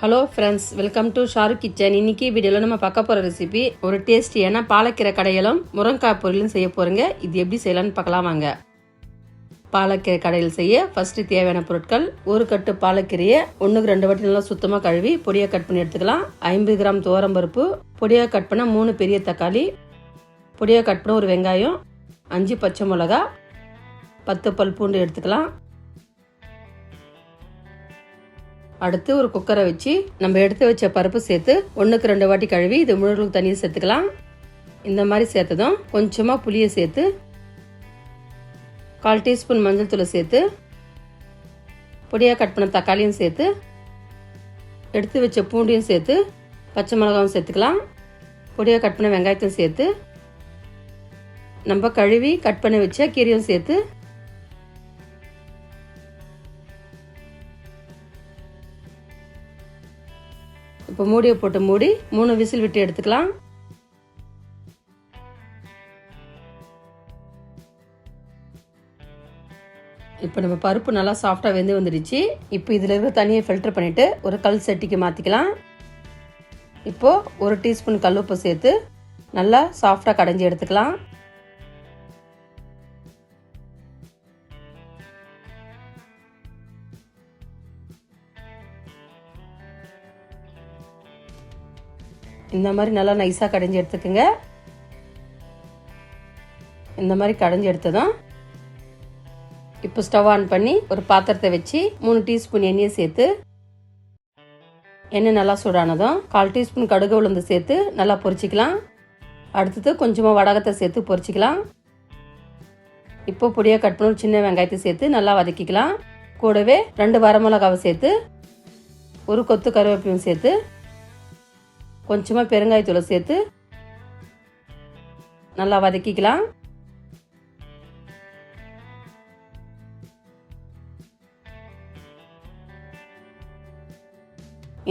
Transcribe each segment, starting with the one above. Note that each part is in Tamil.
Hello friends welcome to Shahrukh kitchen இன்றைக்கி வீடியோவில் நம்ம பார்க்க போகிற ரெசிபி ஒரு டேஸ்டியான பாலக்கீரை கடையிலும் முருங்கக்காய் பொரியலும் செய்ய போகிறோங்க இது எப்படி செய்யலாம்னு பார்க்கலாம் வாங்க. பாலக்கீரை கடையில் செய்ய ஃபஸ்ட்டு தேவையான பொருட்கள் ஒரு கட்டு பாலக்கீரையை ஒன்றுக்கு ரெண்டு வாட்டி நல்லா சுத்தமாக கழுவி பொடியாக கட் பண்ணி எடுத்துக்கலாம். ஐம்பது கிராம் பருப்பு பொடியாக கட் பண்ண மூணு பெரிய தக்காளி பொடியாக கட் பண்ண ஒரு வெங்காயம் அஞ்சு பச்சை மிளகா பத்து பல் பூண்டு எடுத்துக்கலாம். அடுத்து ஒரு குக்கரை வச்சு நம்ம எடுத்து வச்ச பருப்பு சேர்த்து ஒன்றுக்கு ரெண்டு வாட்டி கழுவி இது முழுகளுக்கு தண்ணியை சேர்த்துக்கலாம். இந்த மாதிரி சேர்த்ததும் கொஞ்சமாக புளியை சேர்த்து கால் டீஸ்பூன் மஞ்சள் தூளை சேர்த்து பொடியாக கட் பண்ண தக்காளியும் சேர்த்து எடுத்து வச்ச பூண்டையும் சேர்த்து பச்சை மிளகாவும் சேர்த்துக்கலாம். பொடியாக கட் பண்ண வெங்காயத்தையும் சேர்த்து நம்ம கழுவி கட் பண்ணி வச்ச கீரையும் சேர்த்து இப்போ மூடியை போட்டு மூடி மூணு விசில் விட்டு எடுத்துக்கலாம். இப்போ நம்ம பருப்பு நல்லா சாஃப்டாக வெந்து வந்துடுச்சு. இப்போ இதில் இருக்கிற தண்ணியை ஃபில்டர் பண்ணிவிட்டு ஒரு கல் சட்டிக்கு மாற்றிக்கலாம் இப்போது ஒரு டீஸ்பூன் கல் உப்பு சேர்த்து நல்லா சாஃப்டாக கடைஞ்சி எடுத்துக்கலாம். இந்த மாதிரி நல்லா நைஸாக கடைஞ்சி எடுத்துக்கோங்க. இந்த மாதிரி கடைஞ்சி எடுத்ததும் இப்போ ஸ்டவ் ஆன் பண்ணி ஒரு பாத்திரத்தை வச்சு மூணு டீஸ்பூன் எண்ணெயை சேர்த்து எண்ணெய் நல்லா சூடானதும் கால் டீஸ்பூன் கடுகு உளுந்து சேர்த்து நல்லா பொரிச்சிக்கலாம். அடுத்தது கொஞ்சமாக வடகத்தை சேர்த்து பொரிச்சிக்கலாம். இப்போ பொடியாக கட் பண்ணி சின்ன வெங்காயத்தை சேர்த்து நல்லா வதக்கிக்கலாம். கூடவே ரெண்டு வரமிளகாவை சேர்த்து ஒரு கொத்து கருவேப்பிலையும் சேர்த்து கொஞ்சமாக பெருங்காயத்தூளை சேர்த்து நல்லா வதக்கிக்கலாம்.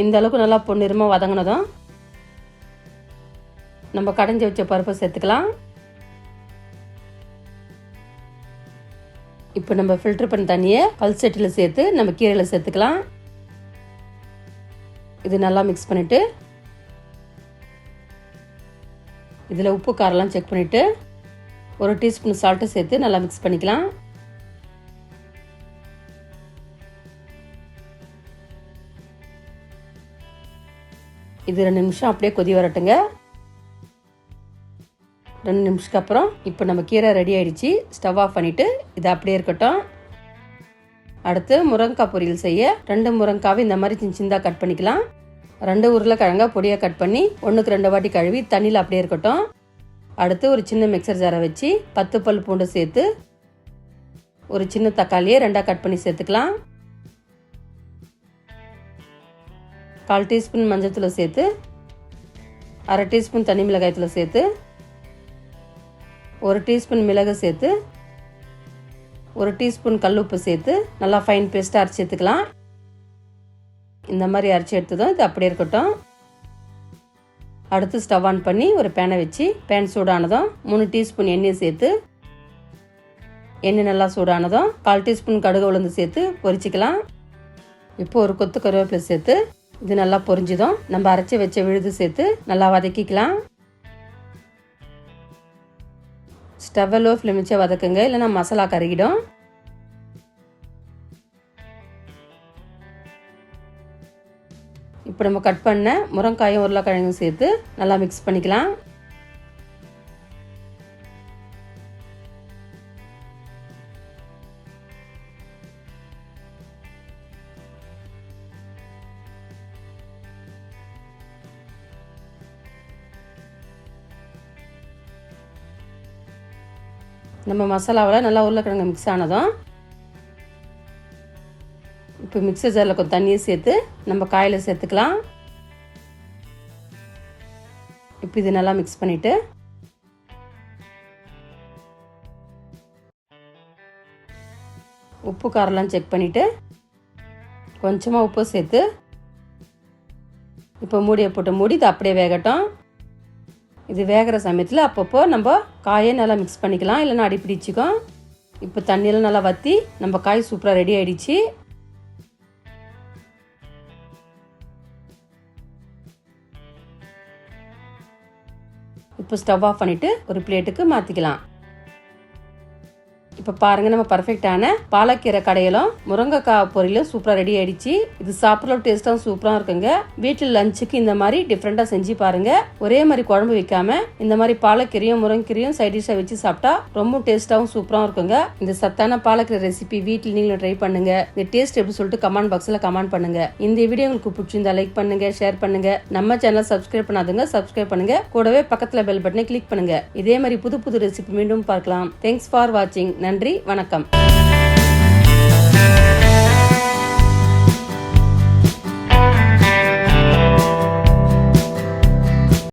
இந்த அளவுக்கு நல்லா பொன்னிறமாக வதங்கினதும் நம்ம கடைஞ்சி வச்ச பருப்பை சேர்த்துக்கலாம். இப்போ நம்ம ஃபில்டர் பண்ண தண்ணியை பல் சட்டியில் சேர்த்து நம்ம கீரையில் சேர்த்துக்கலாம். இது நல்லா மிக்ஸ் பண்ணிவிட்டு இதில் உப்பு காரெல்லாம் செக் பண்ணிவிட்டு ஒரு டீஸ்பூன் சால்ட்டு சேர்த்து நல்லா மிக்ஸ் பண்ணிக்கலாம். இது ரெண்டு நிமிஷம் அப்படியே கொதி வரட்டுங்க. ரெண்டு நிமிஷத்துக்கு அப்புறம் இப்போ நம்ம கீரை ரெடி ஆகிடுச்சி ஸ்டவ் ஆஃப் பண்ணிவிட்டு இது அப்படியே இருக்கட்டும். அடுத்து முருங்கைக்காய் பொரியல் செய்ய ரெண்டு முருங்காவை இந்த மாதிரி சின்ன சின்னதாக கட் பண்ணிக்கலாம். ரெண்டு உருளைக்கிழங்கா பொடியாக கட் பண்ணி ஒன்றுக்கு ரெண்டு வாட்டி கழுவி தண்ணியில் அப்படியே இருக்கட்டும். அடுத்து ஒரு சின்ன மிக்சர் ஜாரை வச்சு பத்து பல் பூண்டு சேர்த்து ஒரு சின்ன தக்காளியை ரெண்டாக கட் பண்ணி சேர்த்துக்கலாம். கால் டீஸ்பூன் மஞ்சத்தூளை சேர்த்து அரை டீஸ்பூன் தனி மிளகாயத்தில் சேர்த்து ஒரு டீஸ்பூன் மிளகு சேர்த்து ஒரு டீஸ்பூன் கல் உப்பு சேர்த்து நல்லா ஃபைன் பேஸ்ட்டாக அரைச்சி எடுத்துக்கலாம் இந்த மாதிரி அரைச்சி எடுத்ததும் இது அப்படியே இருக்கட்டும். அடுத்து ஸ்டவ் ஆன் பண்ணி ஒரு பேனை வச்சு பேன் சூடானதும் மூணு டீஸ்பூன் எண்ணெயை சேர்த்து எண்ணெய் நல்லா சூடானதும் கால் டீஸ்பூன் கடுகு உளுந்து சேர்த்து பொரிச்சிக்கலாம். இப்போ ஒரு கொத்து கருவேப்பிலை சேர்த்து இது நல்லா பொரிஞ்சுதும் நம்ம அரைச்சி வச்ச விழுது சேர்த்து நல்லா வதக்கிக்கலாம். ஸ்டவ்வை லோ ஃப்ளேம் வதக்குங்க இல்லைன்னா மசாலா கருகிடும். இப்போ நம்ம கட் பண்ண முருங்காயும் உருளைக்கிழங்கும் சேர்த்து நல்லா மிக்ஸ் பண்ணிக்கலாம். நம்ம மசாலாவில் நல்லா உருளைக்கிழங்கு மிக்ஸ் ஆனதும் இப்போ மிக்சர் ஜாரில் கொஞ்சம் தண்ணியை சேர்த்து நம்ம காயில் சேர்த்துக்கலாம். இப்போ இது நல்லா மிக்ஸ் பண்ணிவிட்டு உப்பு காரெல்லாம் செக் பண்ணிவிட்டு கொஞ்சமாக உப்பு சேர்த்து இப்போ மூடியை போட்டு மூடி இது அப்படியே வேகட்டும். இது வேகிற சமயத்தில் அப்பப்போ நம்ம காயை நல்லா மிக்ஸ் பண்ணிக்கலாம் இல்லைன்னா அடிப்பிடிச்சிக்கும். இப்போ தண்ணியெல்லாம் நல்லா வற்றி நம்ம காய் சூப்பராக ரெடி ஆகிடுச்சு இப்போ ஸ்டவ் ஆஃப் பண்ணிவிட்டு ஒரு பிளேட்டுக்கு மாற்றிக்கலாம் இப்போ பாருங்க நம்ம பர்ஃபெக்டான பாலக்கீரை கடையிலும் முருங்கைக்காய் பொரியலும் சூப்பராக ரெடி ஆயிடுச்சு. இது சாப்பிட்ற டேஸ்ட்டாகவும் சூப்பராக இருக்குங்க. வீட்டில் லஞ்சுக்கு இந்த மாதிரி டிஃப்ரெண்ட்டாக செஞ்சு பாருங்க. ஒரே மாதிரி குழம்பு வைக்காம இந்த மாதிரி பாலக்கீரையும் முருங்கைக்கீரையும் சைட் டிஷ்ஷாக வச்சு சாப்பிட்டா ரொம்ப டேஸ்ட்டாகவும் சூப்பராகவும் இருக்குங்க. இந்த சத்தான பாலக்கீரை ரெசிபி வீட்டில் நீங்களும் ட்ரை பண்ணுங்க. இந்த டேஸ்ட் எப்படி சொல்லிட்டு கமெண்ட் பாக்ஸில் கமெண்ட் பண்ணுங்க. இந்த வீடியோ உங்களுக்கு பிடிச்சிருந்தா லைக் பண்ணுங்க ஷேர் பண்ணுங்க. நம்ம சேனல் சப்ஸ்கிரைப் பண்ணாதுங்க சப்ஸ்கிரைப் பண்ணுங்க. கூடவே பக்கத்தில் பெல் பட்டனை கிளிக் பண்ணுங்க. இதே மாதிரி புது புது ரெசிபி மீண்டும் பார்க்கலாம். தேங்க்ஸ் ஃபார் வாட்சிங் நன்றி. நன்றி வணக்கம்.